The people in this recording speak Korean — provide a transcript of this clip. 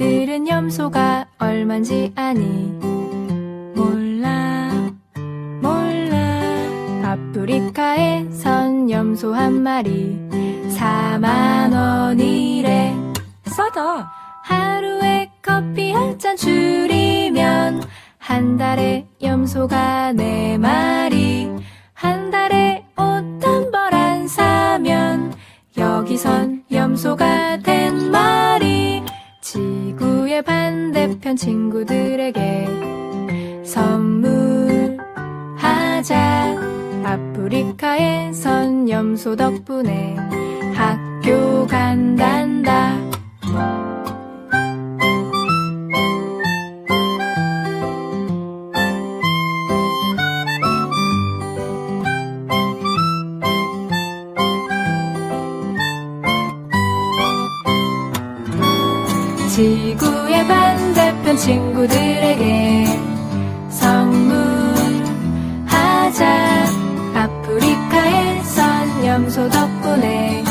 염소가 얼만지 아니. 몰라 몰라. 아프리카에선 염소 한 마리. 4만 원이래. 싸다. 하루에 커피 한 잔 줄이면 한 달에 염소가 네 마리. 한 달에 옷 한 벌 안 사면 여기선 염소가 된 마리 지구의 반대편 친구들에게 선물하자. 아프리카에선 염소 덕분에 지구의 반대편 친구들에게 성문하자. 아프리카의 선염소 덕분에